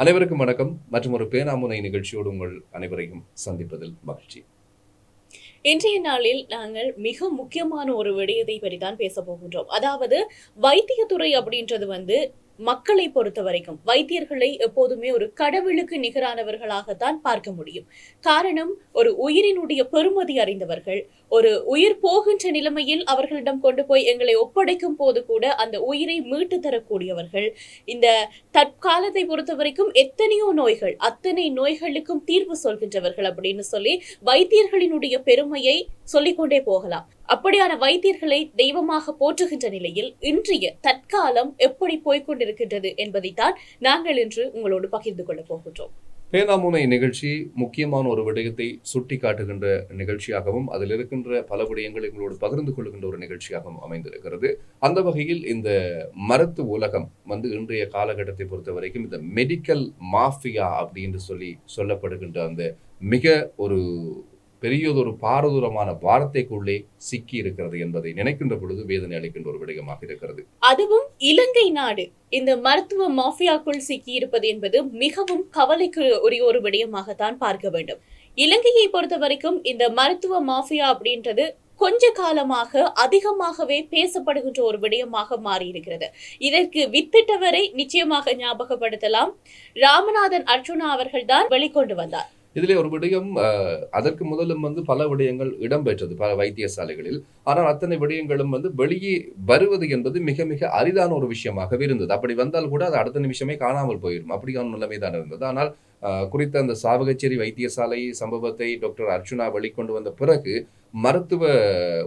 அனைவருக்கும் வணக்கம். மற்றும் ஒரு பேனாமுனை நிகழ்ச்சியோடு உங்கள் அனைவரையும் சந்திப்பதில் மகிழ்ச்சி. இன்றைய நாளில் நாங்கள் மிக முக்கியமான ஒரு விடயத்தை பற்றி தான் பேச போகின்றோம். அதாவது வைத்தியத்துறை அப்படின்றது வந்து மக்களை பொறுத்த வரைக்கும் வைத்தியர்களை எப்போதுமே ஒரு கடவுளுக்கு நிகரானவர்களாகத்தான் பார்க்க முடியும். காரணம் ஒரு உயிரினுடைய பெருமதி அறிந்தவர்கள் ஒரு உயிர் போகின்ற நிலைமையில் அவர்களிடம் கொண்டு போய் எங்களை ஒப்படைக்கும் போது கூட அந்த உயிரை மீட்டு தரக்கூடியவர்கள். இந்த தற்காலத்தை பொறுத்த வரைக்கும் எத்தனையோ நோய்கள் அத்தனை நோய்களுக்கும் தீர்வு சொல்கின்றவர்கள் அப்படின்னு சொல்லி வைத்தியர்களினுடைய பெருமையை சொல்லிக்கொண்டே போகலாம். அப்படியான வைத்தியர்களை தெய்வமாக போற்றுகின்ற நிலையில் இன்றைய தற்காலம் எப்படி போய்கொண்டிருக்கின்றது என்பதைத்தான் நாங்கள் இன்று உங்களோடு பகிர்ந்து கொள்ள போகின்றோம். பேனாமுனை நிகழ்ச்சி முக்கியமான ஒரு விடயத்தை சுட்டி காட்டுகின்ற நிகழ்ச்சியாகவும் அதில் இருக்கின்ற பல விடயங்களை உங்களோடு பகிர்ந்து கொள்கின்ற ஒரு நிகழ்ச்சியாகவும் அமைந்திருக்கிறது. அந்த வகையில் இந்த மருத்துவ உலகம் வந்து இன்றைய காலகட்டத்தை பொறுத்த வரைக்கும் இந்த மெடிக்கல் மாஃபியா அப்படின்னு சொல்லி சொல்லப்படுகின்ற அந்த மிக ஒரு பெரியதொரு பாரதூரமான வார்த்தைக்குள்ளே சிக்கி இருக்கிறது என்பதை நினைக்கின்ற பொழுது வேதனை அளிக்கின்ற ஒரு விடயமாக இருக்கிறது. அதுவும் இலங்கை நாடு. இந்த மருத்துவ மாஃபியாக்குள் சிக்கி இருப்பது என்பது மிகவும் கவலைக்கு உரிய ஒரு விடயமாகத்தான் பார்க்க வேண்டும். இலங்கையை பொறுத்த வரைக்கும் இந்த மருத்துவ மாஃபியா அப்படின்றது கொஞ்ச காலமாக அதிகமாகவே பேசப்படுகின்ற ஒரு விடயமாக மாறியிருக்கிறது. இதற்கு வித்திட்டவரை நிச்சயமாக ஞாபகப்படுத்தலாம். ராமநாதன் அர்ஜுனா அவர்கள்தான் வெளிக்கொண்டு வந்தார். இதிலே ஒரு விடயம் அதற்கு முதலும் வந்து பல விடயங்கள் இடம்பெற்றது பல வைத்தியசாலைகளில். ஆனால் அத்தனை விடயங்களும் வந்து வெளியே வருவது என்பது மிக மிக அரிதான ஒரு விஷயமாக இருந்தது. அப்படி வந்தால் கூட அது அடுத்த நிமிஷமே காணாமல் போயிடும் அப்படியான நிலைமை தான் இருந்தது. ஆனால் குறித்த அந்த சாவகச்சேரி வைத்தியசாலை சம்பவத்தை டாக்டர் அர்ச்சுனா வெளிக்கொண்டு வந்த பிறகு மருத்துவ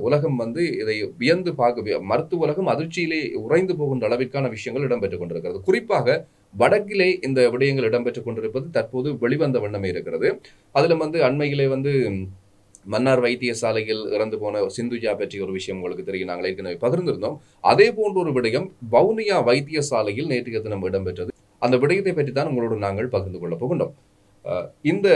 உலகம் வந்து இதை வியந்து பார்க்க மருத்துவ உலகம் அதிர்ச்சியிலே உறைந்து போகின்ற அளவிற்கான விஷயங்கள் இடம்பெற்றுக் கொண்டிருக்கிறது. குறிப்பாக வடக்கிலே இந்த விடயங்கள் இடம்பெற்றுக் கொண்டிருப்பது தற்போது வெளிவந்த வண்ணமே இருக்கிறது. அதில் வந்து அண்மையிலே வந்து மன்னார் வைத்தியசாலையில் இறந்து போன சிந்துஜா பற்றிய ஒரு விஷயம் உங்களுக்கு தெரியும். நாங்கள் ஏற்கனவே பகிர்ந்திருந்தோம். அதே போன்ற ஒரு விடயம் வவுனியா வைத்தியசாலையில் நேற்றைய தினம் இடம்பெற்றது. அந்த விடயத்தை பற்றி தான் உங்களோடு நாங்கள் பகிர்ந்து கொள்ளப் போகின்றோம். இந்த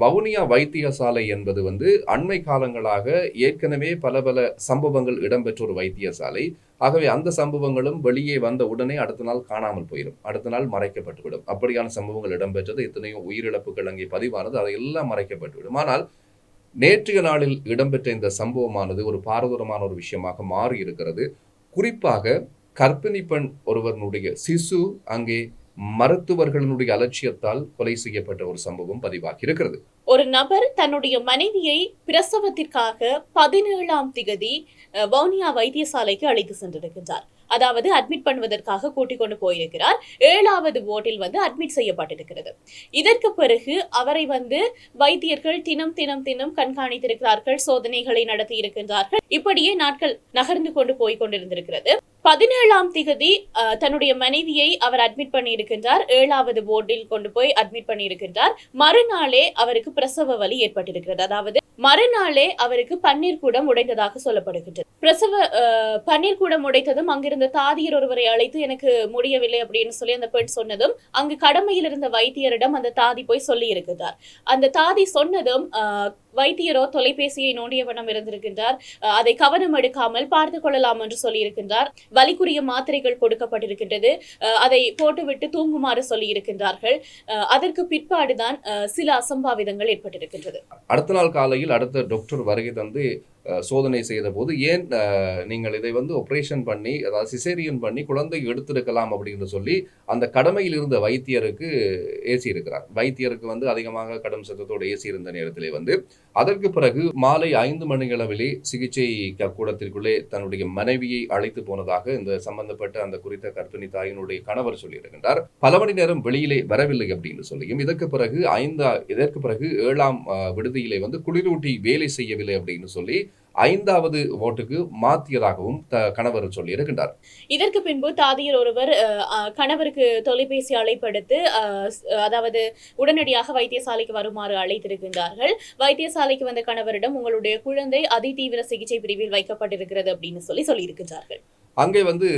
வவுனியா வைத்தியசாலை என்பது வந்து அண்மை காலங்களாக ஏற்கனவே பல பல சம்பவங்கள் இடம்பெற்ற ஒரு வைத்தியசாலை. ஆகவே அந்த சம்பவங்களும் வெளியே வந்த உடனே அடுத்த நாள் காணாமல் போயிடும். அடுத்த நாள் மறைக்கப்பட்டுவிடும். அப்படியான சம்பவங்கள் இடம்பெற்றது. எத்தனையோ உயிரிழப்புகள் அங்கே பதிவானது. அதையெல்லாம் மறைக்கப்பட்டுவிடும். ஆனால் நேற்றைய நாளில் இடம்பெற்ற இந்த சம்பவமானது ஒரு பாரதூரமான ஒரு விஷயமாக மாறி இருக்கிறது. குறிப்பாக கர்ப்பிணி பெண் ஒருவனுடைய சிசு அங்கே மருத்துவர்களினுடைய அலட்சியத்தால் கொலை செய்யப்பட்ட ஒரு சம்பவம் பதிவாகி இருக்கிறது. ஒரு நபர் தன்னுடைய மனைவியை பிரசவத்திற்காக பதினேழாம் திகதி வவுனியா வைத்தியசாலைக்கு அழைத்து சென்றிருக்கின்றார். அதாவது அட்மிட் பண்ணுவதற்காக கூட்டிக் கொண்டு போயிருக்கிறார். ஏழாவது ஓட்டில் வந்து அட்மிட் செய்யப்பட்டிருக்கிறது. இதற்கு பிறகு அவரை வந்து வைத்தியர்கள் தினம் தினம் தினம் கண்காணித்திருக்கிறார்கள் சோதனைகளை நடத்தி இருக்கின்றார்கள். இப்படியே நாட்கள் நகர்ந்து கொண்டு போய் கொண்டிருந்திருக்கிறது. பதினேழாம் திகதி தன்னுடைய மனைவியை அவர் அட்மிட் பண்ணியிருக்கின்றார். ஏழாவது போர்டில் கொண்டு போய் அட்மிட் பண்ணியிருக்கின்றார். மறுநாளே அவருக்கு பிரசவ வலி ஏற்பட்டிருக்கிறது. அதாவது மறுநாளே அவருக்கு பன்னீர் கூடம் உடைந்ததாக சொல்லப்படுகின்றது. பிரசவ பன்னீர் கூடம் உடைத்ததும் அங்கிருந்த தாதியர் ஒருவரை அழைத்து எனக்கு முடியவில்லை அப்படின்னு சொல்லி அந்த பெண் சொன்னதும் அங்கு கடமையில் இருந்த வைத்தியரிடம் அந்த தாதி போய் சொல்லி இருக்கிறார் அந்த தாதி சொன்னதும் அஹ், வைத்தியரோ தொலைபேசியை நோண்டிய வண்ணம் இருந்திருக்கின்றார். அதை கவனம் எடுக்காமல் பார்த்து கொள்ளலாம் என்று சொல்லியிருக்கின்றார். வலிக்குரிய மாத்திரைகள் கொடுக்கப்பட்டிருக்கின்றது. அதை போட்டுவிட்டு தூங்குமாறு சொல்லியிருக்கின்றார்கள். அதற்கு பிற்பாடுதான் சில அசம்பாவிதங்கள் ஏற்பட்டிருக்கின்றது. அடுத்த நாள் காலையில் அடுத்த டாக்டர் வருகை தந்து சோதனை செய்த போது ஏன் நீங்கள் இதை வந்து ஆப்ரேஷன் பண்ணி அதாவது சிசேரியன் பண்ணி குழந்தை எடுத்திருக்கலாம் அப்படின்னு சொல்லி அந்த கடமையில் இருந்த வைத்தியருக்கு ஏசி இருக்கிறார் வைத்தியருக்கு வந்து அதிகமாக கடும் சத்தத்தோடு ஏசி இருந்த நேரத்திலே வந்து அதற்கு பிறகு மாலை ஐந்து மணியளவிலே சிகிச்சை கூடத்திற்குள்ளே தன்னுடைய மனைவியை அழைத்து போனதாக இந்த சம்பந்தப்பட்ட அந்த குறித்த கர்ப்பிணி தாயினுடைய கணவர் சொல்லியிருக்கின்றார் பல மணி நேரம் வெளியிலே வரவில்லை அப்படின்னு சொல்லியும் இதற்கு பிறகு ஐந்தா இதற்கு பிறகு ஏழாம் விடுதியிலே வந்து குளிரூட்டி வேலை செய்யவில்லை அப்படின்னு சொல்லி ஐந்தாவது ஓட்டுக்கு மாத்தியதாகவும் த கணவர் சொல்லியிருக்கின்றார் இதற்கு பின்பு தாதியர் ஒருவர் அஹ், கணவருக்கு தொலைபேசி அழைப்படுத்து அஹ், அதாவது உடனடியாக வைத்தியசாலைக்கு வருமாறு அழைத்திருக்கின்றார்கள். வைத்தியசாலைக்கு வந்த கணவரிடம் உங்களுடைய குழந்தை அதிதீவிர சிகிச்சை பிரிவில் வைக்கப்பட்டிருக்கிறது அப்படின்னு சொல்லி சொல்லியிருக்கின்றார்கள். அங்கே வந்து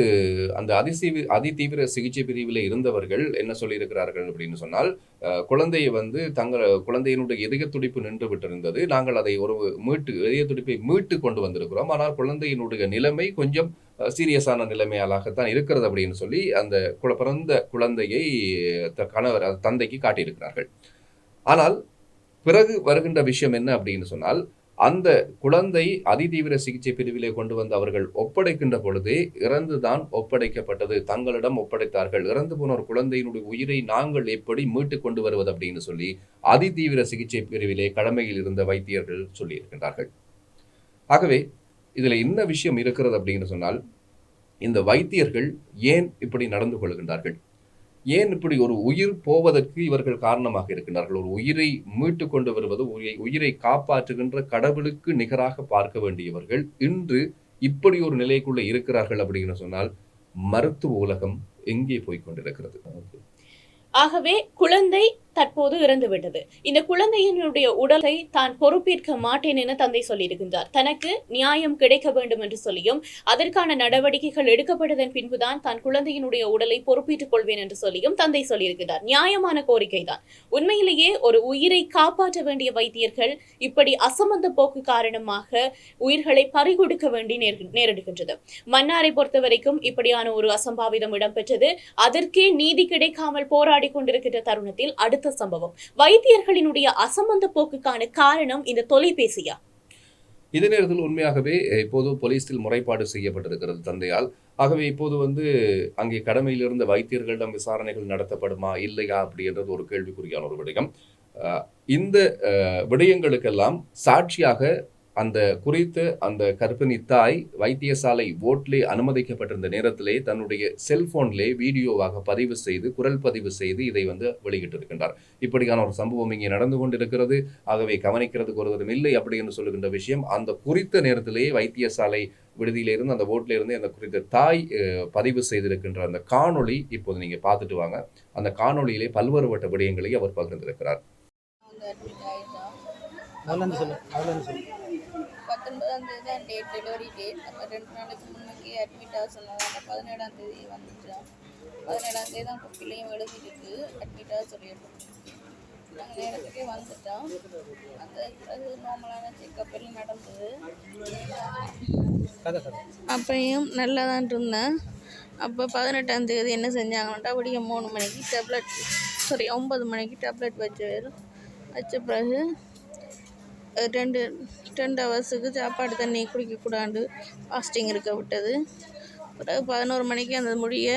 அந்த அதிசீவி அதிதீவிர சிகிச்சை பிரிவில் இருந்தவர்கள் என்ன சொல்லியிருக்கிறார்கள் அப்படின்னு சொன்னால் குழந்தையை வந்து தங்கள் குழந்தையினுடைய இதய துடிப்பு நின்று விட்டிருந்தது. நாங்கள் அதை ஒரு மீட்டு இதய துடிப்பை மீட்டு கொண்டு வந்திருக்கிறோம். ஆனால் குழந்தையினுடைய நிலைமை கொஞ்சம் சீரியஸான நிலைமையாலாகத்தான் இருக்கிறது அப்படின்னு சொல்லி அந்த குல பிறந்த குழந்தையை த- கணவர் தந்தைக்கு காட்டியிருக்கிறார்கள். ஆனால் பிறகு வருகின்ற விஷயம் என்ன அப்படின்னு சொன்னால் அந்த குழந்தை அதிதீவிர சிகிச்சை பிரிவிலே கொண்டு வந்து அவர்கள் ஒப்படைக்கின்ற பொழுதே இறந்துதான் ஒப்படைக்கப்பட்டது. தங்களிடம் ஒப்படைத்தார்கள். இறந்து போன ஒரு குழந்தையினுடைய உயிரை நாங்கள் எப்படி மீட்டு கொண்டு வருவது அப்படின்னு சொல்லி அதிதீவிர சிகிச்சை பிரிவிலே கடமையில் இருந்த வைத்தியர்கள் சொல்லியிருக்கின்றார்கள். ஆகவே இதில் என்ன விஷயம் இருக்கிறது அப்படின்னு சொன்னால் இந்த வைத்தியர்கள் ஏன் இப்படி நடந்து கொள்கின்றார்கள்? ஏன் இப்படி ஒரு உயிர் போவதற்கு இவர்கள் காரணமாக இருக்கின்றார்கள்? ஒரு உயிரை மீட்டு கொண்டு வருவது உயிரை உயிரை காப்பாற்றுகின்ற கடவுளுக்கு நிகராக பார்க்க வேண்டியவர்கள் இன்று இப்படி ஒரு நிலைக்குள்ளே இருக்கிறார்கள் அப்படின்னு சொன்னால் மருத்துவ உலகம் எங்கே போய் கொண்டிருக்கிறது? ஆகவே குழந்தை தற்போது இறந்துவிட்டது. இந்த குழந்தையினுடைய உடலை தான் பொறுப்பேற்க மாட்டேன் என தந்தை சொல்லியிருக்கின்றார். தனக்கு நியாயம் கிடைக்க வேண்டும் என்று சொல்லியும் அதற்கான நடவடிக்கைகள் எடுக்கப்பட்டதன் பின்புதான் தான் குழந்தையினுடைய உடலை பொறுப்பேற்றுக் கொள்வேன் என்று சொல்லியும் தந்தை சொல்லியிருக்கிறார் நியாயமான கோரிக்கை தான் உண்மையிலேயே ஒரு உயிரை காப்பாற்ற வேண்டிய வைத்தியர்கள் இப்படி அசமந்த போக்கு காரணமாக உயிர்களை பறிகொடுக்க வேண்டி நேரிடுகின்றது. மன்னாரை பொறுத்த வரைக்கும் இப்படியான ஒரு அசம்பாவிதம் இடம்பெற்றது. அதற்கே நீதி கிடைக்காமல் போராடி கொண்டிருக்கின்ற தருணத்தில் அடுத்த அடுத்த சம்பவம். வைத்தியர்களினுடைய அசம்பந்த போக்குக்கான காரணம் இந்த தொலைபேசியா? இதே நேரத்தில் உண்மையாகவே இப்போது போலீஸில் முறைப்பாடு செய்யப்பட்டிருக்கிறது தந்தையால். ஆகவே இப்போது வந்து அங்கே கடமையில் இருந்த வைத்தியர்களிடம் விசாரணைகள் நடத்தப்படுமா இல்லையா அப்படின்றது ஒரு கேள்விக்குறியான ஒரு விடயம். இந்த விடயங்களுக்கெல்லாம் சாட்சியாக அந்த குறித்த அந்த கர்ப்பிணி தாய் வைத்தியசாலை ஓட்டிலே அனுமதிக்கப்பட்டிருந்த நேரத்திலே தன்னுடைய செல்போன்லே வீடியோவாக பதிவு செய்து குரல் பதிவு செய்து இதை வந்து வெளியிட்டிருக்கின்றார். இப்படியான ஒரு சம்பவம் இங்கே நடந்து கொண்டிருக்கிறது. ஆகவே கவனிக்கிறதுக்கு ஒருவரும் இல்லை அப்படி என்று சொல்லுகின்ற விஷயம். அந்த குறித்த நேரத்திலேயே வைத்தியசாலை விடுதியிலிருந்து அந்த ஓட்டிலிருந்து அந்த குறித்த தாய் பதிவு செய்திருக்கின்ற அந்த காணொளி இப்போது நீங்கள் பார்த்துட்டு வாங்க. அந்த காணொளியிலே பல்வேறுபட்ட விடயங்களை அவர் பகிர்ந்திருக்கிறார். சொல்லு சொல்லு. பத்தொன்பதாம் தேதி தான் டேட் டெலிவரி டேட் அப்போ ரெண்டு நாளைக்கு முன்னுக்கு அட்மிட் ஆக சொன்னதால பதினேழாம் தேதி வந்துட்டோம் பதினேழாம் தேதி தான் பிள்ளையும் எழுதிட்டு அட்மிட் ஆக சொல்லியிருக்கோம். நாங்கள் நேரத்துக்கே வந்துட்டோம் அந்த அது நார்மலான செக்கப் எல்லாம் நடந்தது. அப்பையும் நல்லா தான் இருந்தேன். அப்போ பதினெட்டாம் தேதி என்ன செஞ்சாங்கன்னா விடிய மூணு மணிக்கு டேப்லெட் சாரி ஒம்பது மணிக்கு டேப்லெட் வச்சு வச்ச பிறகு ரெண்டு டென் ஹவர்ஸுக்கு சாப்பாடு தண்ணி குடிக்கக்கூடாது. ஃபாஸ்டிங் இருக்க விட்டது. பிறகு பதினோரு மணிக்கு அந்த முடிய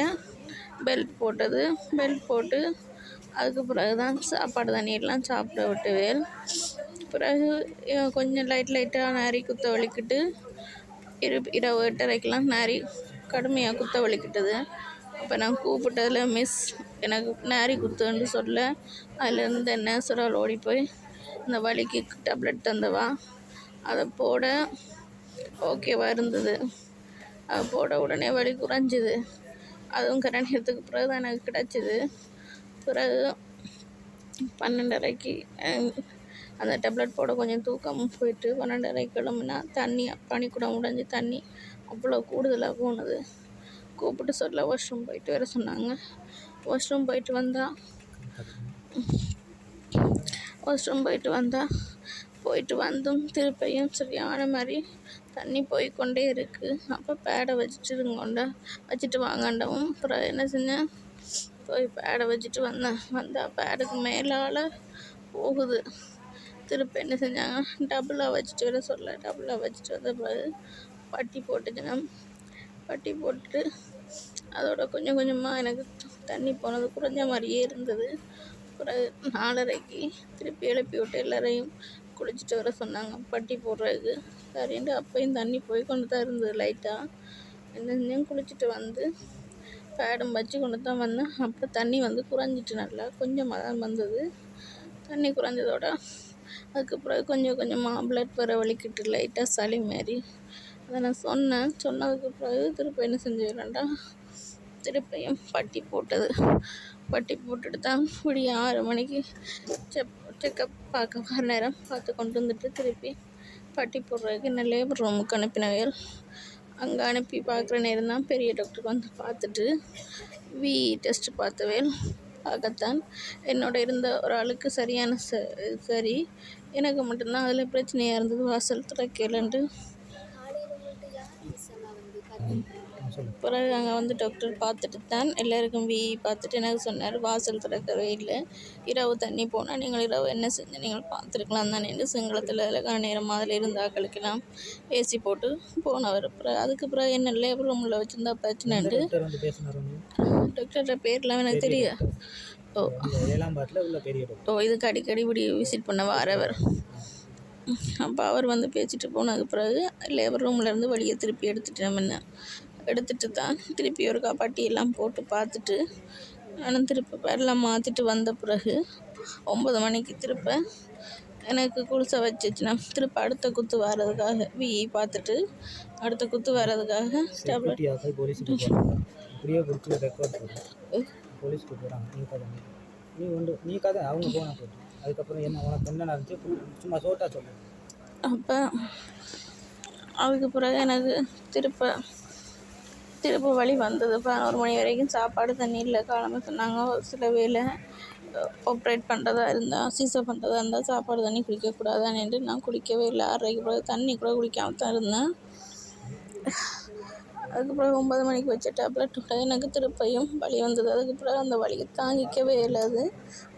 பெல்ட் போட்டது. பெல்ட் போட்டு அதுக்கு பிறகு தான் சாப்பாடு தண்ணியெல்லாம் சாப்பிட விட்டுவேன் பிறகு கொஞ்சம் லைட் லைட்டாக நரி குத்த வலிக்கிட்டு இரு இரவு எட்டரைக்கெலாம் நரி கடுமையாக குத்த வலிக்கிட்டது. அப்போ நான் கூப்பிட்டதில் மிஸ் எனக்கு நாரி குத்துன்னு சொல்ல. அதுலேருந்து நேசுரால் ஓடி போய் இந்த வலிக்கு டேப்லெட் தந்தவா? அதை போட ஓகேவாக இருந்தது. அதை போட உடனே வலி குறைஞ்சிது. அதுவும் கரணியத்துக்கு பிறகு தான் எனக்கு கிடச்சிது. பிறகு பன்னெண்டரைக்கு அந்த டேப்லெட் போட கொஞ்சம் தூக்கம் போயிட்டு பன்னெண்டரைக்கு கிளம்புனா தண்ணி பனிக்கூடம் உடைஞ்சி தண்ணி அவ்வளோ கூடுதலாக போனது. கூப்பிட்டு சொல்ல வாஷ்ரூம் போயிட்டு வர சொன்னாங்க. வாஷ்ரூம் போயிட்டு வந்தால் வாஷ்ரூம் போயிட்டு வந்தா போயிட்டு வந்தும் திருப்பியும் சரியான மாதிரி தண்ணி போய்க்கொண்டே இருக்குது அப்போ பேடை வச்சுட்டு கொண்டா வச்சுட்டு வாங்கண்டவும். அப்புறம் என்ன செஞ்சேன் போய் பேடை வச்சுட்டு வந்தேன். வந்தால் பேடுக்கு மேலால் போகுது. திருப்பி என்ன செஞ்சாங்க? டபுளாக வச்சுட்டு வர சொல்ல டபுளாக வச்சுட்டு வந்த பிறகு பட்டி போட்டுச்சுன்னா பட்டி போட்டுட்டு அதோட கொஞ்சம் கொஞ்சமாக எனக்கு தண்ணி போனது குறைஞ்ச மாதிரியே இருந்தது. பிறகு நாலரைக்கு திருப்பி எழுப்பி விட்டு எல்லாரையும் குளிச்சுட்டு வர சொன்னாங்க. பட்டி போடுறதுக்கு சரின்ட்டு அப்பையும் தண்ணி போய் கொண்டு தான் இருந்தது லைட்டாக என்னென்னையும் குளிச்சுட்டு வந்து பேடும் வச்சு கொண்டு தான் வந்தேன். அப்போ தண்ணி வந்து குறைஞ்சிட்டு நல்லா கொஞ்சமாக தான் வந்தது. தண்ணி குறைஞ்சதோட அதுக்கு பிறகு கொஞ்சம் கொஞ்சமாக பிளட் வர வலிக்கிட்டு லைட்டாக சளி மாரி. அதை நான் சொன்னேன். சொன்னதுக்கு பிறகு திருப்பி என்ன செஞ்சிடறேன்டா திருப்பியும் பட்டி போட்டது. பட்டி போட்டுட்டு தான் விடிய ஆறு மணிக்கு செக் செக்கப் பார்க்க வர நேரம் பார்த்து கொண்டு வந்துட்டு திருப்பி பட்டி போடுறதுக்கு என்ன லேபர் ரூமுக்கு அனுப்பினவையல் அங்கே அனுப்பி பார்க்குற நேரம் தான் பெரிய டாக்டருக்கு வந்து பார்த்துட்டு வி டெஸ்ட் பார்த்தவேல் பார்க்கத்தான் என்னோட இருந்த ஒரு ஆளுக்கு சரியான ச சரி. எனக்கு மட்டும்தான் அதில் பிரச்சனையாக இருந்தது. வாசல் திறக்கலன்ட்டு காலையில் உங்கள்கிட்ட யார் மிஸ் எல்லாம் வந்து கர்ப்பிணி சொல்லு பிறகு அங்கே வந்து டாக்டர் பார்த்துட்டு தான் எல்லாருக்கும் வி பார்த்துட்டு எனக்கு சொன்னார் வாசல் திறக்கவே இல்லை. இரவு தண்ணி போனால் நீங்கள் இரவு என்ன செஞ்சு நீங்கள் பார்த்துருக்கலாம் தானே சிங்களத்தில் அழகான நேரம் அதில் இருந்த ஆக்களுக்கெல்லாம் ஏசி போட்டு போனவர். அப்புறம் அதுக்கு பிறகு என்ன லேபர் ரூமில் வச்சுருந்தா பிரச்சனைண்டு டாக்டர் பேர்லாம் எனக்கு தெரியும் ஓ. ஓ இதுக்கு அடிக்கடி இப்படி விசிட் பண்ண வரவர் அப்போ அவர் வந்து பேசிட்டு போனதுக்கு பிறகு லேபர் ரூம்லேருந்து வெளியே திருப்பி எடுத்துட்டு நம்ம என்ன. எடுத்துட்டு தான் திருப்பி ஒரு காப்பாட்டி எல்லாம் போட்டு பார்த்துட்டு நான் திருப்பி எல்லாம் மாற்றிட்டு வந்த பிறகு ஒம்பது மணிக்கு திருப்ப எனக்கு குளிசை வச்சுச்சுன்னா திருப்ப அடுத்த குத்து வர்றதுக்காக விஇ பார்த்துட்டு அடுத்த குத்து வர்றதுக்காக டேப்லெட் செக்யூரிட்டியாக போலீஸ்கிட்ட போகிறாங்க இப்படியே கொடுத்து ரெக்கார்ட் போடுறோம் போலீஸ் கூப்பிடுறாங்க நீ கதை நீ. நீ உண்டு நீ கதை அவங்க போனால் போட்டு. அதுக்கப்புறம் என்ன உனக்கு என்ன நடந்துச்சு? full- சும்மா சோட்டா சொல்லு. அப்போ அதுக்கு பிறகு எனக்கு திருப்ப திருப்ப வழி வந்தது. பதினோரு மணி வரைக்கும் சாப்பாடு தண்ணி இல்லை. காலமாக சொன்னாங்க. ஒரு சில வேலை ஆப்ரேட் பண்ணுறதா இருந்தால் சீசர் பண்ணுறதா இருந்தால் சாப்பாடு தண்ணி குடிக்கக்கூடாதான்னு நான் குடிக்கவே இல்லை. ஆறரைக்கு பிறகு தண்ணி கூட குடிக்காம தான் இருந்தேன். அதுக்கப்புறம் ஒன்பது மணிக்கு வச்ச டேப்லெட்டோட எனக்கு திருப்பையும் வலி வந்தது. அதுக்கு பிறகு அந்த வலியை தாங்கிக்கவே இல்லாது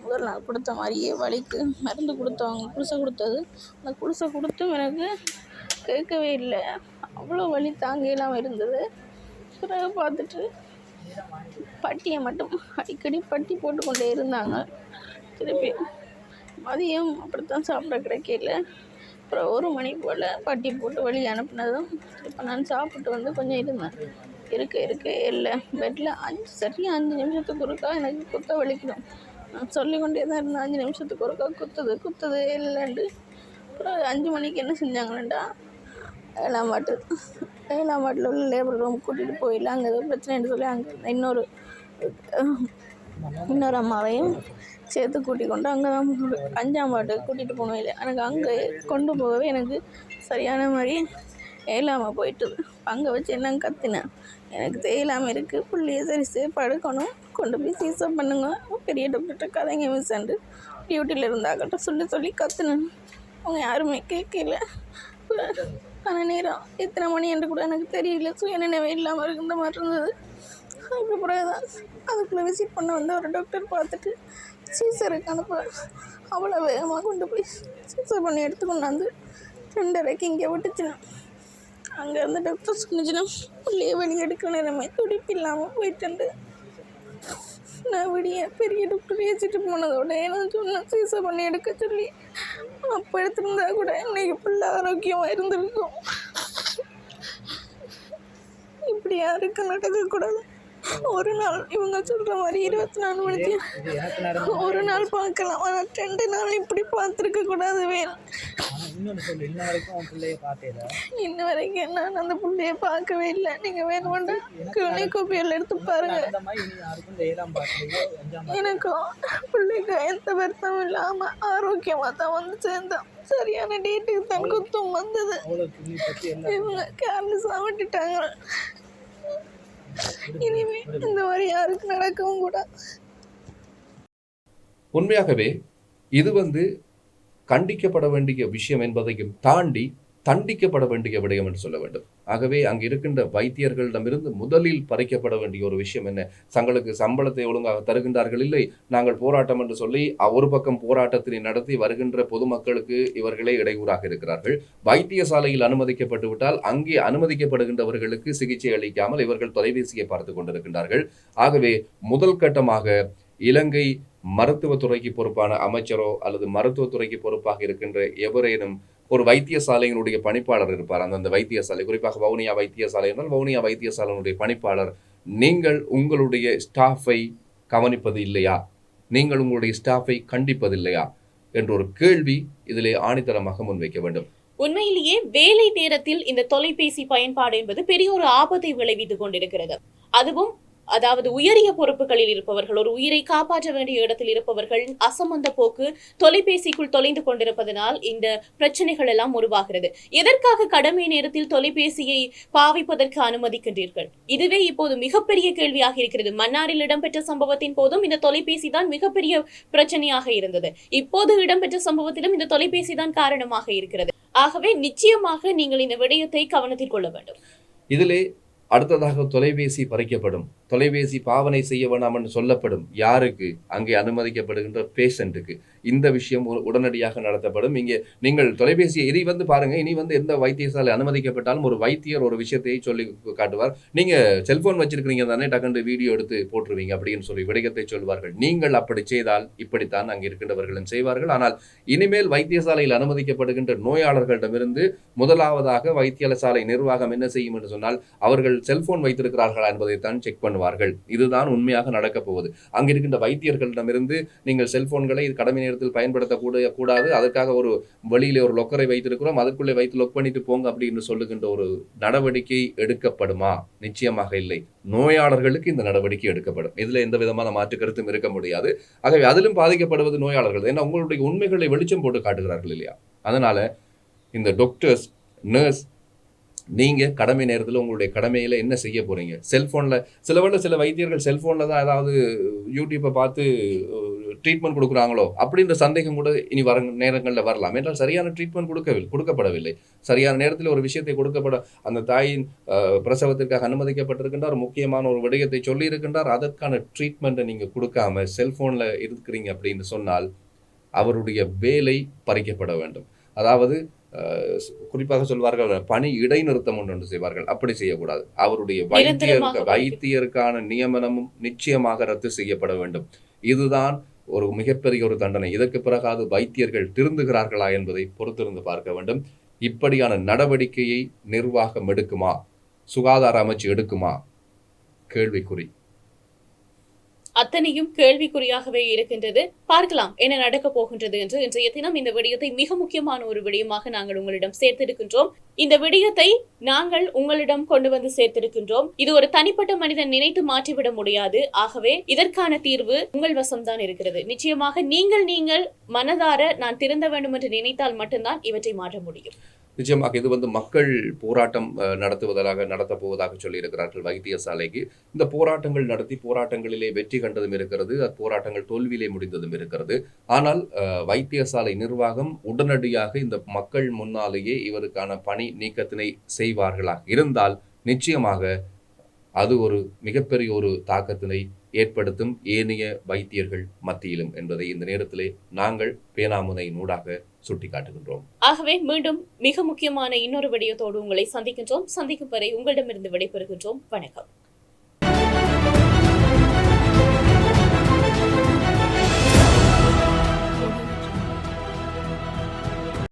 முதல் நாள் கொடுத்த மாதிரியே வலிக்கு. மருந்து கொடுத்தவங்க குடிசை கொடுத்தது. அந்த குடிசை கொடுத்தும் எனக்கு கேட்கவே இல்லை. அவ்வளோ வலி தாங்க இல்லாமல் இருந்தது. பிறகு பார்த்துட்டு பட்டியை மட்டும் அடிக்கடி பட்டி போட்டுக்கொண்டே இருந்தாங்க. திருப்பி மதியம் அப்படித்தான் சாப்பிட கிடைக்கல. அப்புறம் ஒரு மணி போல் பட்டி போட்டு வழி அனுப்புனதும் இப்போ நான் சாப்பிட்டு வந்து கொஞ்சம் இருந்தேன். இருக்க இருக்க இல்லை. பெட்டில் அஞ்சு சரியாக அஞ்சு நிமிஷத்துக்கு ஒருக்கா எனக்கு குத்த வலிக்கணும். நான் சொல்லிக்கொண்டே தான் இருந்தேன். அஞ்சு நிமிஷத்துக்கு ஒருக்கா குத்துது குத்துது இல்லைன்ட்டு அப்புறம் அஞ்சு மணிக்கு என்ன செஞ்சாங்களேண்டா? எல்லாம் பாட்டு ஏழாம் வாட்டில் உள்ள லேபர் ரூம் கூட்டிகிட்டு போயிடலாம் அங்கே ஏதோ பிரச்சனைன்னு சொல்லி அங்கே இன்னொரு இன்னொரு அம்மாவையும் சேர்த்து கூட்டி கொண்டு அங்கே தான் அஞ்சாம் வார்டு கூட்டிகிட்டு போனோம் இல்லை எனக்கு அங்கே கொண்டு போகவே எனக்கு சரியான மாதிரி ஏழாமல் போயிட்டுது. அங்கே வச்சு என்ன கத்தினேன். எனக்கு தேயிலாமல் இருக்குது புள்ளிய சரி சேஃபாக படுக்கணும் கொண்டு போய் சீசப் பண்ணுங்க. பெரிய டாக்டர்கிட்ட கதைங்க மிஸ் மிஸ்ஸாண்டு டியூட்டியில் இருந்தாக்கிட்ட சொல்லி சொல்லி கத்துனேன். அவங்க யாருமே கேட்கல. ஆனால் நேரம் எத்தனை மணி என்று கூட எனக்கு தெரியல. சுயநினைவே இல்லாமல் இருந்த மாதிரி இருந்தது. அதுக்கு பிறகு தான் அதுக்குள்ளே விசிட் பண்ண வந்து ஒரு டாக்டர் பார்த்துட்டு சீசருக்கு அனுப்ப அவ்வளோ வேகமாக கொண்டு போய் சீசர் பண்ணி எடுத்து கொண்டாந்து ரெண்டரைக்கு இங்கே விட்டுச்சுன்னா அங்கே இருந்த டாக்டர் சொன்னிச்சுன்னா உள்ளே வெளியே எடுக்கிற நேரமே துடிப்பு இல்லாமல் போயிட்டு நான் விடிய பெரிய டாக்டர் ஏற்றிட்டு போனதோட நான் சொன்னேன் சீசர் பண்ணி எடுக்க சொல்லி அப்போ எடுத்திருந்தா கூட இன்னைக்கு பிள்ளை ஆரோக்கியமாக இருந்திருக்கும். இப்படி யாருக்கும் நடக்கக்கூடாது? ஒரு நாள் இவங்க சொல்கிற மாதிரி இருபத்தி நாலு மணிக்கு ஒரு நாள் பார்க்கலாம். ஆனால் ரெண்டு நாள் இப்படி பார்த்துருக்க கூடாது வேணும் இன்னொன்று சொல்லு இன்ன வரைக்கும் உன் பிள்ளைய பார்த்தேல? இன்ன வரைக்கும் நான் அந்த பிள்ளைய பார்க்கவே இல்லை. நீங்கள் வேணுமெண்டா கிளி கோப்பியில் எடுத்து பாருங்க. அந்த மாதிரி இனி யாருக்கும் இந்த ஏழாம் பாட்டிலையோ அஞ்சாம் பாட்டிலையோ எனக்கும் பிள்ளைக்கு எந்த வருத்தமும் இல்லாமல் ஆரோக்கியமாக தான் வந்து சேர்ந்தோம். சரியான டேட்டுக்கு தான் குத்தம் வந்தது. இவங்க கேர்லெஸ்ஸாக விட்டுட்டாங்க இனிமே இந்த மாதிரி யாருக்கும் நடக்கவும் கூடாது. உண்மையாகவே இது வந்து கண்டிக்கப்பட வேண்டிய விஷயம் என்பதையும் தாண்டி தண்டிக்கப்பட வேண்டிய விடயம் என்று சொல்ல வேண்டும். ஆகவே அங்கு இருக்கின்ற வைத்தியர்களிடமிருந்து முதலில் பறிக்கப்பட வேண்டிய ஒரு விஷயம் என்ன? தங்களுக்கு சம்பளத்தை ஒழுங்காக தருகின்றார்கள் இல்லை நாங்கள் போராட்டம் என்று சொல்லி ஒரு பக்கம் போராட்டத்தினை நடத்தி வருகின்ற பொதுமக்களுக்கு இவர்களே இடையூறாக இருக்கிறார்கள். வைத்தியசாலையில் அனுமதிக்கப்பட்டு விட்டால் அங்கே அனுமதிக்கப்படுகின்றவர்களுக்கு சிகிச்சை அளிக்காமல் இவர்கள் தொலைபேசியை பார்த்து கொண்டிருக்கின்றார்கள். ஆகவே முதல் கட்டமாக இலங்கை மருத்துவத்துறைக்கு பொறுப்பான அமைச்சரோ அல்லது மருத்துவத்துறைக்கு பொறுப்பாக இருக்கின்ற எவரேனும் ஒரு வைத்தியசாலையினுடைய பணிப்பாளர் இருப்பார். அந்தந்த வைத்தியசாலை குறிப்பாக வவுனியா வைத்தியசாலை என்றால் வவுனியா வைத்தியசாலையினுடைய பணிப்பாளர். நீங்கள் உங்களுடைய ஸ்டாஃபை கவனிப்பது இல்லையா? நீங்கள் உங்களுடைய ஸ்டாஃபை கண்டிப்பதில்லையா என்ற ஒரு கேள்வி இதிலே ஆணித்தரமாக முன்வைக்க வேண்டும். உண்மையிலேயே வேலை நேரத்தில் இந்த தொலைபேசி பயன்பாடு என்பது பெரிய ஒரு ஆபத்தை விளைவித்துக் கொண்டிருக்கிறது. அதுவும் அதாவது உயரிய பொறுப்புகளில் இருப்பவர்கள் ஒரு உயிரை காப்பாற்ற வேண்டிய இடத்தில் இருப்பவர்கள் அசம்பந்த போக்கு தொலைபேசிக்குள் தொலைந்து கொண்டிருப்பதனால் இந்த பிரச்சனைகள் எல்லாம் உருவாகிறது. எதற்காக கடமை நேரத்தில் தொலைபேசியை பாவிப்பதற்கு அனுமதிக்கின்றீர்கள்? இதுவே இப்போது மிகப்பெரிய கேள்வியாக இருக்கிறது. மன்னாரில் இடம்பெற்ற சம்பவத்தின் போதும் இந்த தொலைபேசி தான் மிகப்பெரிய பிரச்சனையாக இருந்தது. இப்போது இடம்பெற்ற சம்பவத்திலும் இந்த தொலைபேசி தான் காரணமாக இருக்கிறது. ஆகவே நிச்சயமாக நீங்கள் இந்த விடயத்தை கவனத்தில் கொள்ள வேண்டும். இதிலே அடுத்ததாக தொலைபேசி பறிக்கப்படும். தொலைபேசி பாவனை செய்ய வேண்டாம் என்று சொல்லப்படும். யாருக்கு? அங்கே அனுமதிக்கப்படுகின்ற பேஷண்ட்டுக்கு. இந்த விஷயம் உ- உடனடியாக நடத்தப்படும். இங்கே நீங்கள் தொலைபேசியை இனி வந்து பாருங்க. இனி வந்து எந்த வைத்தியசாலை அனுமதிக்கப்பட்டாலும் ஒரு வைத்தியர் ஒரு விஷயத்தை சொல்லி காட்டுவார். நீங்க செல்போன் வச்சிருக்கிறீங்க தானே டக்குண்டு வீடியோ எடுத்து போட்டுருவீங்க அப்படின்னு சொல்லி விடயத்தை சொல்வார்கள். நீங்கள் அப்படி செய்தால் இப்படித்தான் அங்கே இருக்கின்றவர்களும் செய்வார்கள். ஆனால் இனிமேல் வைத்தியசாலையில் அனுமதிக்கப்படுகின்ற நோயாளர்களிடமிருந்து முதலாவதாக வைத்தியசாலை நிர்வாகம் என்ன செய்யும் என்று சொன்னால் அவர்கள் செல்போன் வைத்திருக்கிறார்களா என்பதைத்தான் செக் பண்ணுவார்கள். இதுதான் உண்மையாக நடக்கப் போவது அங்கு இருக்கின்ற வைத்தியர்களிடமிருந்து நீங்கள் செல்போன்களை கடமை நேரத்தில் பயன்படுத்தக்கூட கூடாது. அதற்காக ஒரு வெளியிலே ஒரு லொக்கரை வைத்திருக்கிறோம். அதற்குள்ளே வைத்து லொக் பண்ணிட்டு போங்க அப்படின்னு சொல்லுகின்ற ஒரு நடவடிக்கை எடுக்கப்படுமா? நிச்சயமாக இல்லை. நோயாளர்களுக்கு இந்த நடவடிக்கை எடுக்கப்படும். இதில் எந்த விதமான மாற்று கருத்தும் இருக்க முடியாது. ஆகவே அதிலும் பாதிக்கப்படுவது நோயாளர்கள். ஏன்னா உங்களுடைய உண்மைகளை வெளிச்சம் போட்டு காட்டுகிறார்கள் இல்லையா? அதனால இந்த டாக்டர்ஸ் நர்ஸ் நீங்கள் கடமை நேரத்தில் உங்களுடைய கடமையில் என்ன செய்ய போகிறீங்க செல்ஃபோனில் சில வேளை சில வைத்தியர்கள் செல்ஃபோனில் தான் ஏதாவது யூடியூப்பை பார்த்து ட்ரீட்மெண்ட் கொடுக்குறாங்களோ? அப்படின்ற சந்தேகம் கூட இனி வர நேரங்களில் வரலாம். என்றால் சரியான ட்ரீட்மெண்ட் கொடுக்கவில்லை கொடுக்கப்படவில்லை. சரியான நேரத்தில் ஒரு விஷயத்தை கொடுக்கப்பட அந்த தாயின் பிரசவத்திற்காக அனுமதிக்கப்பட்டிருக்கின்றார் முக்கியமான ஒரு விடயத்தை சொல்லியிருக்கின்றார் அதற்கான ட்ரீட்மெண்ட்டை நீங்கள் கொடுக்காம செல்ஃபோனில் இருக்கிறீங்க அப்படின்னு சொன்னால் அவருடைய வேலை பறிக்கப்பட வேண்டும். அதாவது குறிப்பாக சொல்வார்கள் பணி இடைநிறுத்தம் ஒன்று ஒன்று செய்வார்கள். அப்படி செய்யக்கூடாது. அவருடைய வைத்தியருக்கு வைத்தியருக்கான நியமனமும் நிச்சயமாக ரத்து செய்யப்பட வேண்டும். இதுதான் ஒரு மிகப்பெரிய ஒரு தண்டனை. இதற்கு பிறகு அது வைத்தியர்கள் திருந்துகிறார்களா என்பதை பொறுத்திருந்து பார்க்க வேண்டும். இப்படியான நடவடிக்கையை நிர்வாகம் எடுக்குமா? சுகாதார அமைச்சு எடுக்குமா? கேள்விக்குறி. அத்தனையும் கேள்விக்குறியாகவே இருக்கின்றது. பார்க்கலாம் என்ன நடக்க போகின்றது என்று இன்றைய தினம் இந்த விடயத்தை மிக முக்கியமான ஒரு விடயமாக நாங்கள் உங்களிடம் சேர்த்திருக்கின்றோம். இந்த விடயத்தை நாங்கள் உங்களிடம் கொண்டு வந்து சேர்த்திருக்கின்றோம். இது ஒரு தனிப்பட்ட மனிதன் நினைத்து மாற்றிவிட முடியாது. ஆகவே இதற்கான தீர்வு உங்கள் வசம்தான் இருக்கிறது. நிச்சயமாக நீங்கள் நீங்கள் மனதார நான் திருந்த வேண்டும் என்று நினைத்தால் மட்டும்தான் இவற்றை மாற்ற முடியும். நிச்சயமாக இது வந்து மக்கள் போராட்டம் நடத்துவதாக நடத்தப் போவதாக சொல்லியிருக்கிறார்கள் வைத்தியசாலைக்கு. இந்த போராட்டங்கள் நடத்தி போராட்டங்களிலே வெற்றி கண்டதும் இருக்கிறது அப் போராட்டங்கள் தோல்வியிலே முடிந்ததும் இருக்கிறது. ஆனால் வைத்தியசாலை நிர்வாகம் உடனடியாக இந்த மக்கள் முன்னாலேயே இவருக்கான பணி பணி நீக்கத்தினை செய்வார்களாக. இருந்தால் நிச்சயமாக அது ஒரு மிகப்பெரிய ஒரு தாக்கத்தினை ஏற்படுத்தும் ஏனைய வைத்தியர்கள் மத்தியிலும் என்பதை இந்த நேரத்திலே நாங்கள் பேனாமுனை நூடாக சுட்டிக்காட்டுகின்றோம். ஆகவே மீண்டும் மிக முக்கியமான இன்னொரு விடயத்தோடு உங்களை சந்திக்கின்றோம். சந்திக்கும் வரை உங்களிடமிருந்து விடைபெறுகின்றோம். வணக்கம்.